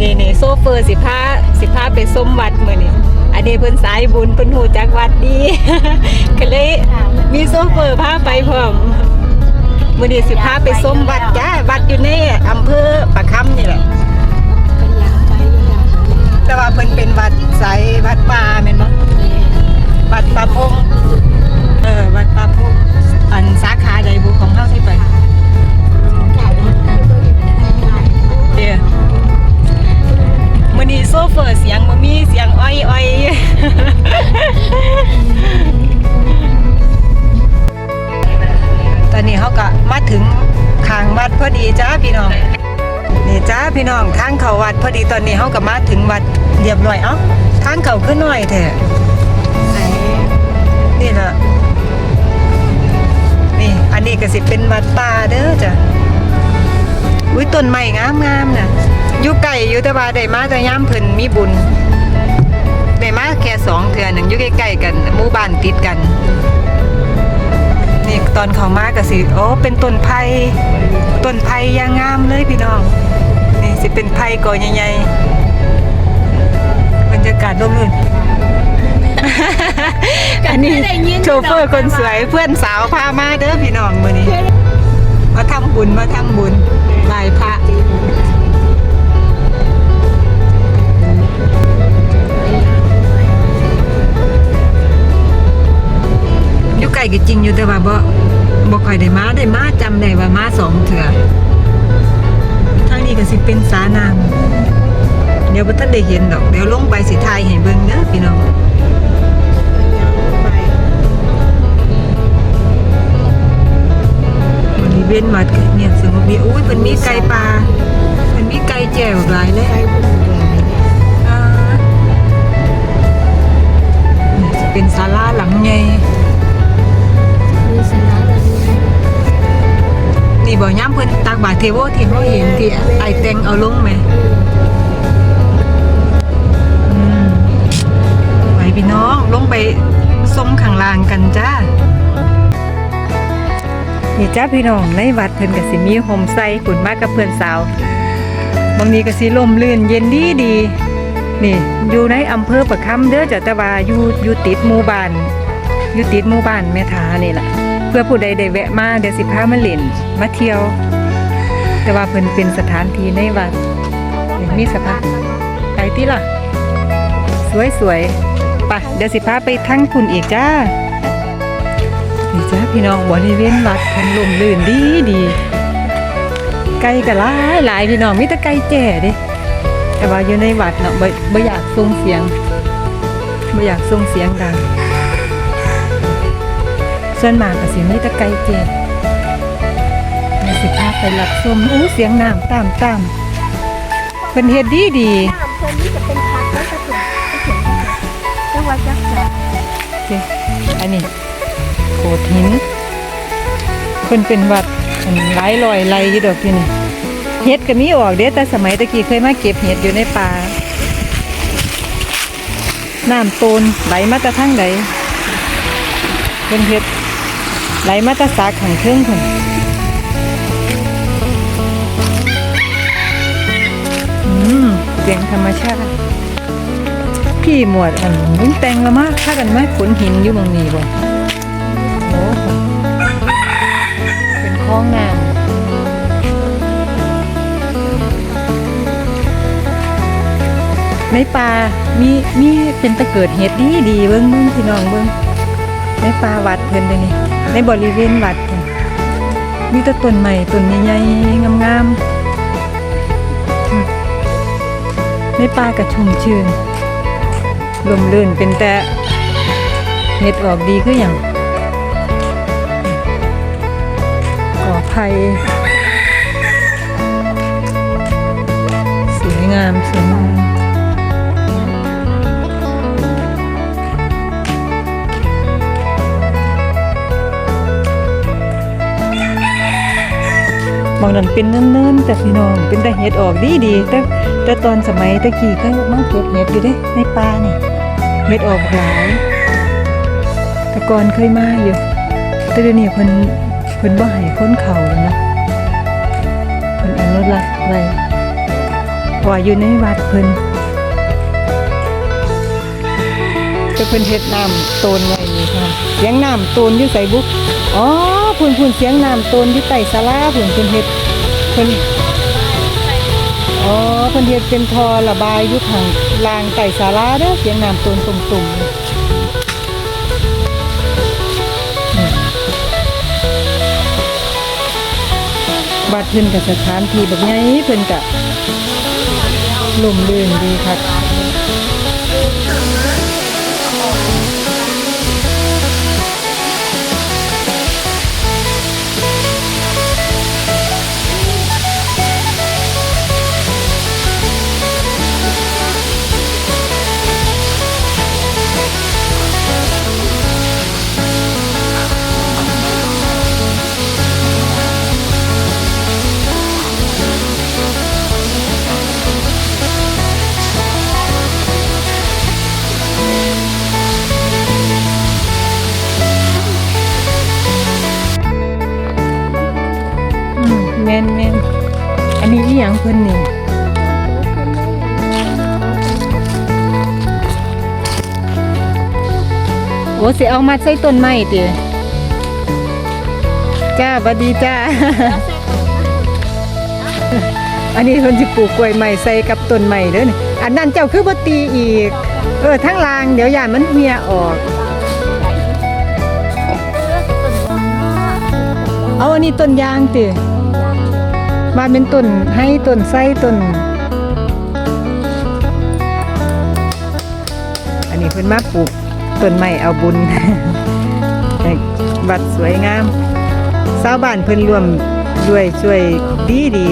นี่นี่โซเฟอร์สิพาสิพาไปส้มวัดมื้อนี้อันนี้เพิ่นสายบุญเพิ่นฮู้จักวัดดีก็เลยมีโซเฟอร์พาไปพร้อมมื้อนี้สิพาไปส้มวัดจ้าวัดอยู่ในอำเภอปะคำนี่แหละเป็นยางไปเป็นยางไปแต่ว่าเพิ่นเป็นวัดสายวัดป่าแม่นบ่วัดป่าพง ดพอดีจ้าพี่น้องนี่จ้าพี่น้องทางเขาวัดพอดีตอนนี้เขาก็มาถึงวัดเรียบร้อยเอ้าทางเขาขึ้นหน่อยแท้นี่ละนี่อันนี้ก็สิเป็นวัดป่าเด้อจ้ะอุ้ยต้นไม้งามงามๆนะอยู่ไกลอยู่แต่ว่าได้มาแต่ยามเพิ่นมีบุญได้มาแค่สองเทื่อหนึ่งอยู่ใกล้ๆกันหมู่บ้านติดกัน นี่ตอนเขามาก็สิโอ้เป็นต้นไผ่ต้นไผ่อยางงามเลยพี่น้องนี่สิเป็นไผ่ก่อใหญ่ๆบรรยากาศร่มรื่นอันนี้โชเฟอร์คนสวยเพื่อนสาวพามาเด้อพี่น้องมื้อนี้มาทำบุญมาทำบุญไหว้พระ ลก็จริงอยู่แต่ว่าบ่บ่ค่อยได้มาได้มาจำได้ว่ามาสองเถื่อทางนี้ก็สิเป็นสาน้ำเดี๋ยวบ่ทันได้เห็นดอก เดี๋ยวลงไปสิถ่ายให้เบิ่งเด้อพี่น้อง บริเวณวัดก็เงียบสงบดีอุ้ยมันมีไก่ปลามันมีไก่แจ่วหลายเลย ไป นตักบาตรเทโวที่เขาเห็นที่ไอแตงเอาลงไหมอืมไปพี่น้องลงไปส้มข้างล่างกันจ้านี่จ้าพี่น้องในวัดเพิ่นก็สิมีโฮมไซขุนมากกับเพื่อนสาวบางนี้ก็สิลมลื่นเย็นดีดีนี่อยู่ในอำเภอประคำเด้อจ้ะแต่ว่าอยู่อยู่ติดหมู่บ้านอยู่ติดหมู่บ้านแม่ทานี่ล่ะเพื่อผู้ใดได้แวะมาเดี๋ยวสิพามาเล่นมาเที่ยว แต่ว่าเพิ่นเป็นสถานที่ในวัดมีสภาพไปติล่ะ สวยๆไปะเดี๋ยวสิพาไปทั้งคุณอีกจ้านี่จ้าพี่น้องบริเวณวัดพิ่นลมลื่นดีดีไก่ก็หลายหลายพี่น้องมีแต่ไก่แจ่เด้แต่ว่าอยู่ในวัดเนาะบ่บ่อยากส่งเสียงบ่อยากส่งเสียงดังส่วนมากก็สิมีแต่ไก่แจ่ สิพาไปรับชมอู้เสียงน้ำตามตามเพิ่นเฮ็ดดีดีน้ำคนนี้จะเป็นพักแล้วจะถึงจะถึงจังหวัดจักรสิอันนี้โขดหินเพิ่นเป็นวัดอันหลายลอยไหลอยู่ดอกที่นี่เฮ็ดก็มีออกเด้แต่สมัยตะกี้เคยมาเก็บเห็ดอยู่ในป่าน้ำโตนไหลมาแตะทั้งใดเพิ่นเฮ็ดไหลมาแตะสาขังเครื่องเพิ่น สียงธรรมชาติ พี่หมวดอันวิ่งแต่งละมากถ้ากันไม่ขนหินอยู่บางนี้บ่โอ้เป็นคลองน้ำในป่ามีมีเป็นตะเกิดเห็ดดีดีเบิ้งเบิ้งพี่น้องเบิ้งในป่าวัดเพิ่นเด้อนี่ในบริเวณวัดนมีแต่ต้นใหม่ต้นใหญ่ๆงามๆ ในป่ากระชุ่มชื่นลมลื่นเป็นแต่เห็ดออกดีคืออย่างก่อไผ่สวยงามสวยงาม บางนั้นเป็นเนิ่นๆแต่พี่น้องเป็นแต่เห็ดออกดีดีแต่แต่ตอนสมัยตะกี้ก็มาเก็บเห็ดอยู่เด้ในป่านี่เห็ดออกหลายแต่ก่อนเคยมาอยู่แต่เดี๋ยวนี้เพิ่นเพิ่นบ่ให้คนเขาแล้วนะเพิ่นอนุรักษ์ไว้พราะว่าอยู่ในวัดเพิ่นจะเพิ่นเฮ็ดน้ำโตนไว้นี่ค่ะเสียงน้ำโตนอยู่ไสบุอ๋อ พุ่นพุ่นเสียงน้ำโตนยู่ใต้ศาลาพุ่นเพิ่นเฮ็ดเพิ่นอ๋อเพิ่นเฮ็ดเป็นทอระบายยู่ข้างลางใต้ศาลาเด้อเสียงน้ำโตนตุ่มๆนี่วัดเพิ่นกับสถานที่แบบใหญ่เพิ่นก็ลมลื่นดีครับ แม่นแม่นอันนี้อีหยังเพิ่นนี่โอ้สิเอามาใส่ต้นไม้ติจ้าบัดดีจ้า อันนี้เพิ่นสิปลูกกล้วยใหม่ใส่กับต้นใหม่เด้อนี่อันนั้นเจ้าคือบ่ตีอีก เออทั้งลางเดี๋ยวย่านมันเหี่ยออก เอาอันนี้ต้นยางติ มาเป็นต้นให้ต้นไส้ต้นอันนี้เพิ่นมาปลูกต้นไม้เอาบุญบัดสวยงามชาวบ้านเพิ่นร่วมด้วยช่วยดีดี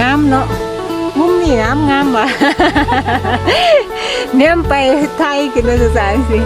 งามเนาะมุมนี่งามงามว่ะเนี่ยไปไทยกินนักศึกษาสิ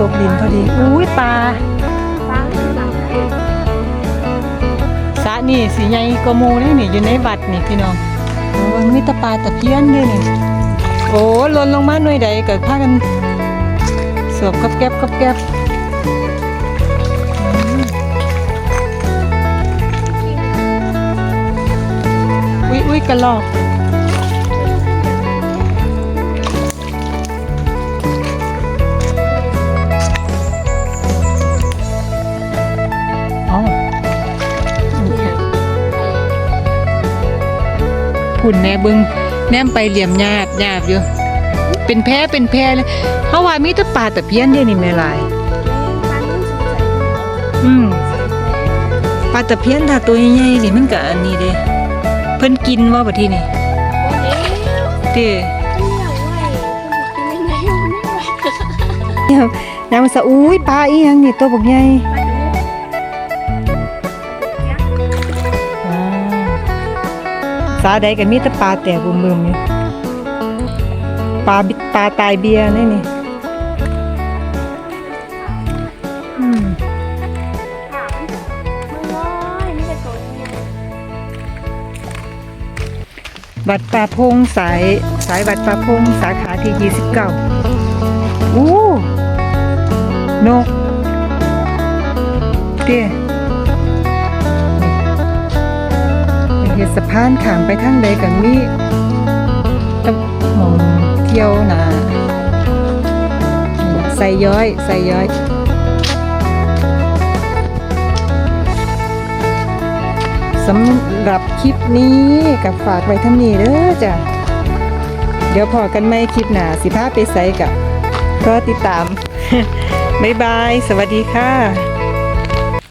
ตกดินพอดี อุ้ยปลาสะนี่สีใหญ่กว่าหมูนี่นี่อยู่ในวัดนี่พี่น้องโอ้มันมีตะปลาตะเพียนด้วยนี่ โอ้หล่นลงมาหน่วยใดเกิดพากันสวบกับแก๊บกับแก๊บอุ้ยอุ้ยกระลอก หุ่นแน่เบึงแนมไปเหลี่ยมหยาบหยาบอยู่ เป็นแพ้เป็นแพ้เลยเฮาว่ามีแต่ปลาตะเพียนเด้นี่แม่หลาย อืมปลาตะเพียนถ้าตัวใหญ่ๆนี่มันก็อันนี้เด้เพิ่นกินว่าบัดทีนี่เด้เดี๋ยวนางสะอุ้ยปลาอีหยังนี่ตัวบักใหญ่าใดก็มีแต่ปลาแตกบึมๆอยู่ปลาบิปลาตายเบียนี่นี่อืมค่ะมัตัวเดียววัดป่าพงสายสายวัดป่าพงสาขาที่ 29 อู้ นกเตี้ย เฮ็ดสะพานขามไปทางใดกันมีตะหมองเที่ยวนะใส่ย้อยใส่ย้อยสำหรับคลิปนี้กับฝากไว้ทั้งนี้เด้อจ้ะ เดี๋ยวพอกันไม่คลิปหนาสิพาไปใส่กับรอติดตาม บ๊ายบาย สวัสดีค่ะ